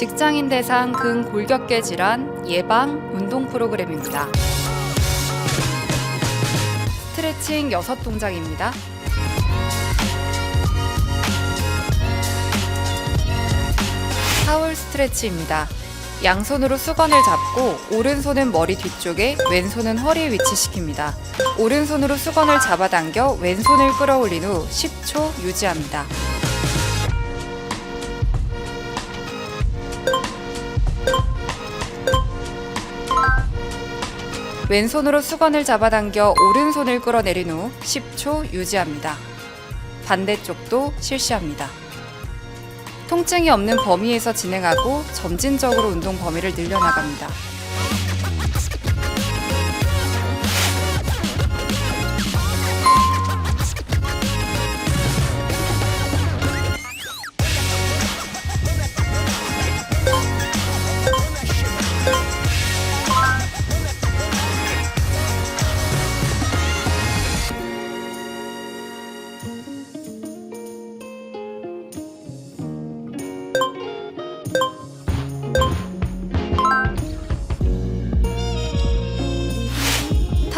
직장인 대상 근골격계 질환 예방 운동 프로그램입니다. 스트레칭 6동작입니다. 타월 스트레치입니다. 양손으로 수건을 잡고 오른손은 머리 뒤쪽에 왼손은 허리에 위치시킵니다. 오른손으로 수건을 잡아당겨 왼손을 끌어올린 후 10초 유지합니다. 왼손으로 수건을 잡아당겨 오른손을 끌어내린 후 10초 유지합니다. 반대쪽도 실시합니다. 통증이 없는 범위에서 진행하고 점진적으로 운동 범위를 늘려나갑니다.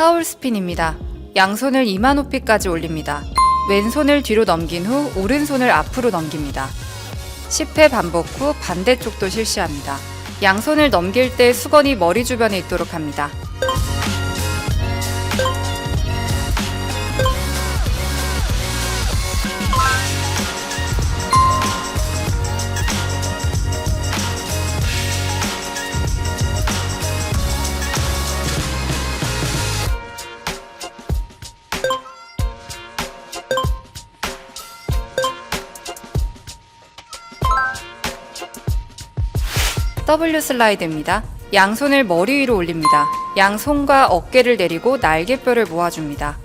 타올 스핀입니다. 양손을 이마 높이까지 올립니다. 왼손을 뒤로 넘긴 후 오른손을 앞으로 넘깁니다. 10회 반복 후 반대쪽도 실시합니다. 양손을 넘길 때 수건이 머리 주변에 있도록 합니다. W 슬라이드입니다. 양손을 머리 위로 올립니다. 양손과 어깨를 내리고 날개뼈를 모아줍니다.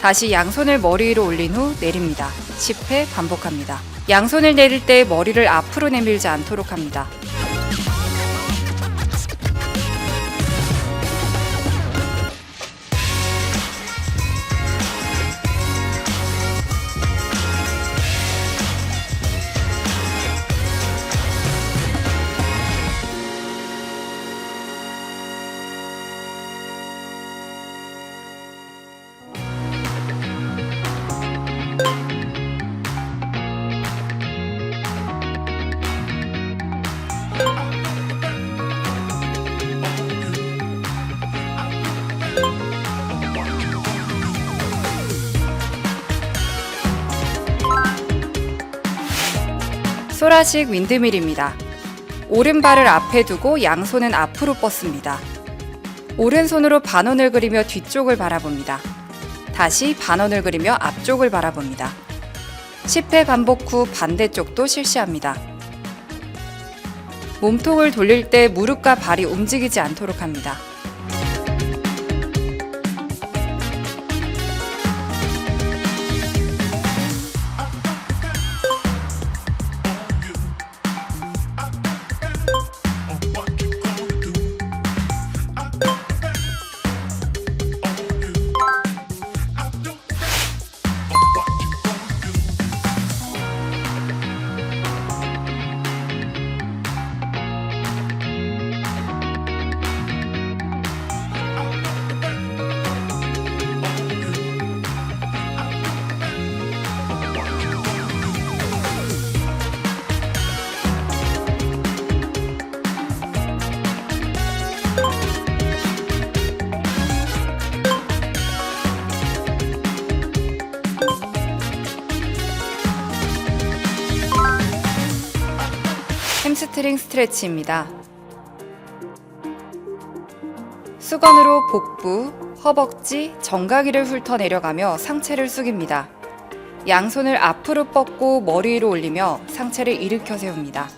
다시 양손을 머리 위로 올린 후 내립니다. 10회 반복합니다. 양손을 내릴 때 머리를 앞으로 내밀지 않도록 합니다. 소라식 윈드밀입니다. 오른발을 앞에 두고 양손은 앞으로 뻗습니다. 오른손으로 반원을 그리며 뒤쪽을 바라봅니다. 다시 반원을 그리며 앞쪽을 바라봅니다. 10회 반복 후 반대쪽도 실시합니다. 몸통을 돌릴 때 무릎과 발이 움직이지 않도록 합니다. 스트레치입니다. 수건으로 복부, 허벅지, 정강이를 훑어 내려가며 상체를 숙입니다. 양손을 앞으로 뻗고 머리 위로 올리며 상체를 일으켜 세웁니다.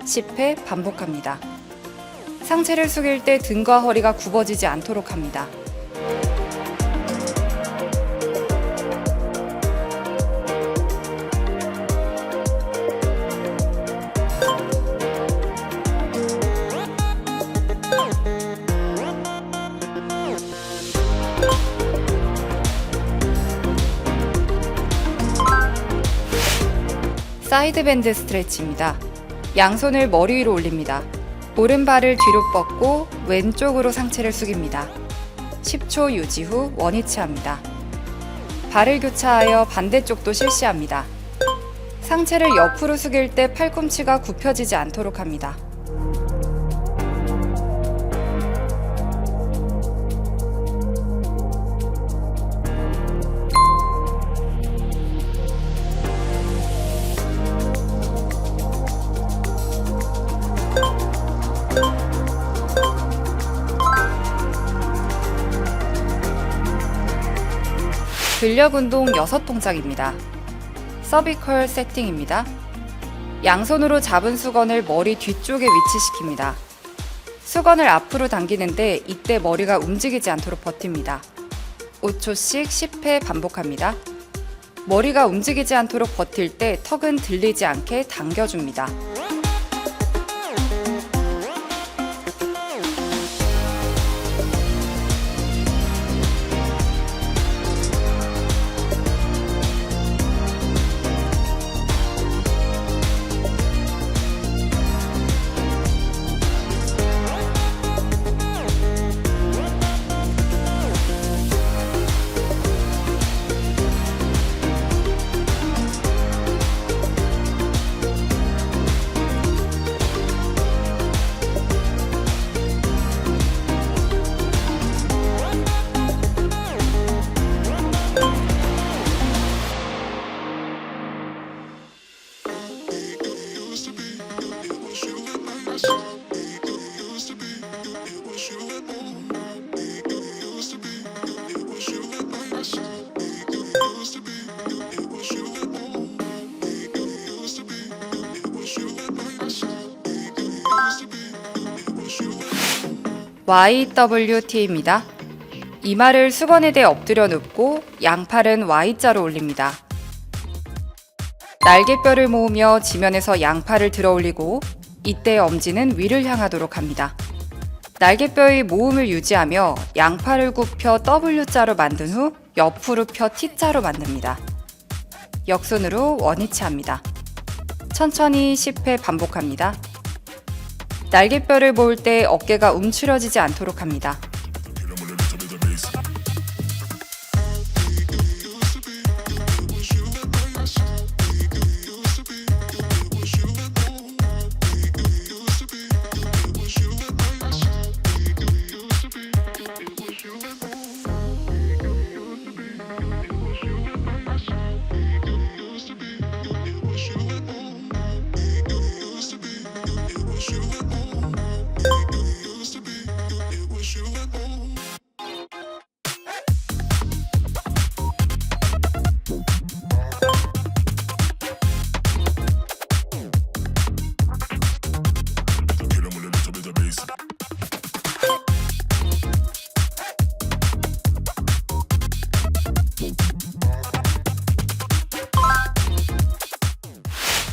10회 반복합니다. 상체를 숙일 때 등과 허리가 굽어지지 않도록 합니다. 사이드 밴드 스트레치입니다. 양손을 머리 위로 올립니다. 오른발을 뒤로 뻗고 왼쪽으로 상체를 숙입니다. 10초 유지 후 원위치합니다. 발을 교차하여 반대쪽도 실시합니다. 상체를 옆으로 숙일 때 팔꿈치가 굽혀지지 않도록 합니다. 근력 운동 6동작입니다. 서비컬 세팅입니다. 양손으로 잡은 수건을 머리 뒤쪽에 위치시킵니다. 수건을 앞으로 당기는데 이때 머리가 움직이지 않도록 버팁니다. 5초씩 10회 반복합니다. 머리가 움직이지 않도록 버틸 때 턱은 들리지 않게 당겨줍니다. YWT입니다. 이마를 수건에 대 엎드려 눕고 양팔은 Y자로 올립니다. 날개뼈를 모으며 지면에서 양팔을 들어 올리고 이때 엄지는 위를 향하도록 합니다. 날개뼈의 모음을 유지하며 양팔을 굽혀 W자로 만든 후 옆으로 펴 T자로 만듭니다. 역손으로 원위치 합니다. 천천히 10회 반복합니다. 날개뼈를 모을 때 어깨가 움츠려지지 않도록 합니다.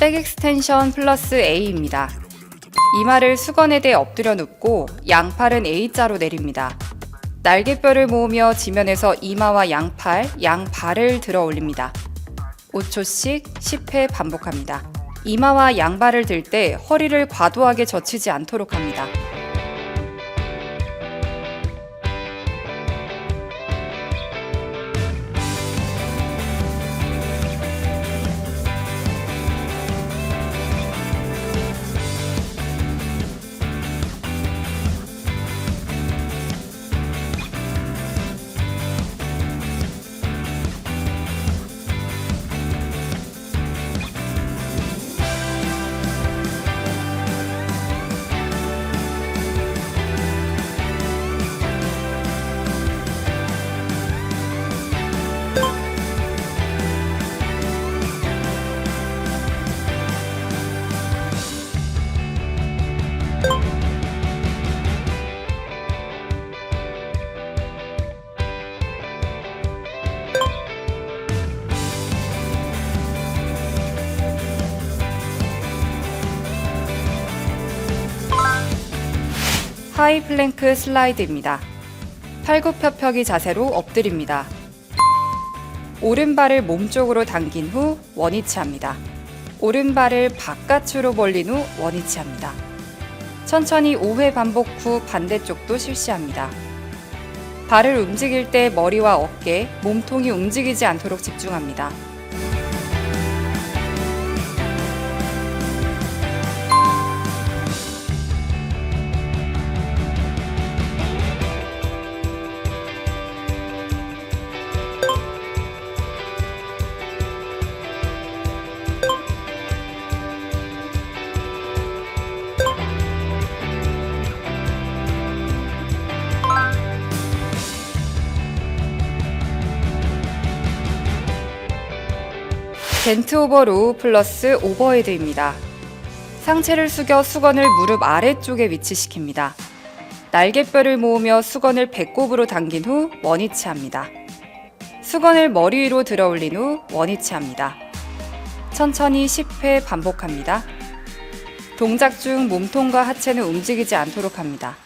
백 익스텐션 플러스 A입니다. 이마를 수건에 대 엎드려 눕고 양팔은 A자로 내립니다. 날개뼈를 모으며 지면에서 이마와 양팔, 양발을 들어 올립니다. 5초씩 10회 반복합니다. 이마와 양발을 들 때 허리를 과도하게 젖히지 않도록 합니다. 하이 플랭크 슬라이드입니다. 팔굽혀펴기 자세로 엎드립니다. 오른발을 몸쪽으로 당긴 후 원위치합니다. 오른발을 바깥으로 벌린 후 원위치 합니다. 천천히 5회 반복 후 반대쪽도 실시합니다. 발을 움직일 때 머리와 어깨, 몸통이 움직이지 않도록 집중합니다. 벤트 오버 로우 플러스 오버헤드입니다. 상체를 숙여 수건을 무릎 아래쪽에 위치시킵니다. 날개뼈를 모으며 수건을 배꼽으로 당긴 후 원위치 합니다. 수건을 머리 위로 들어 올린 후 원위치 합니다. 천천히 10회 반복합니다. 동작 중 몸통과 하체는 움직이지 않도록 합니다.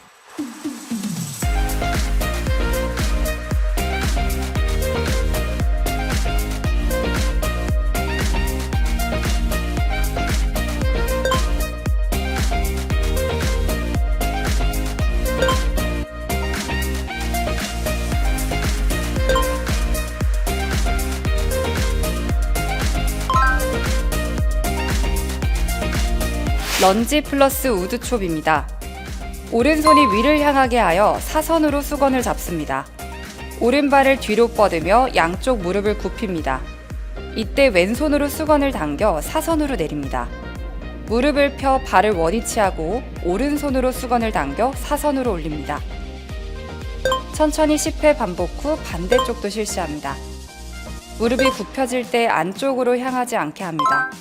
런지 플러스 우드촉입니다. 오른손이 위를 향하게 하여 사선으로 수건을 잡습니다. 오른발을 뒤로 뻗으며 양쪽 무릎을 굽힙니다. 이때 왼손으로 수건을 당겨 사선으로 내립니다. 무릎을 펴 발을 원위치하고 오른손으로 수건을 당겨 사선으로 올립니다. 천천히 10회 반복 후 반대쪽도 실시합니다. 무릎이 굽혀질 때 안쪽으로 향하지 않게 합니다.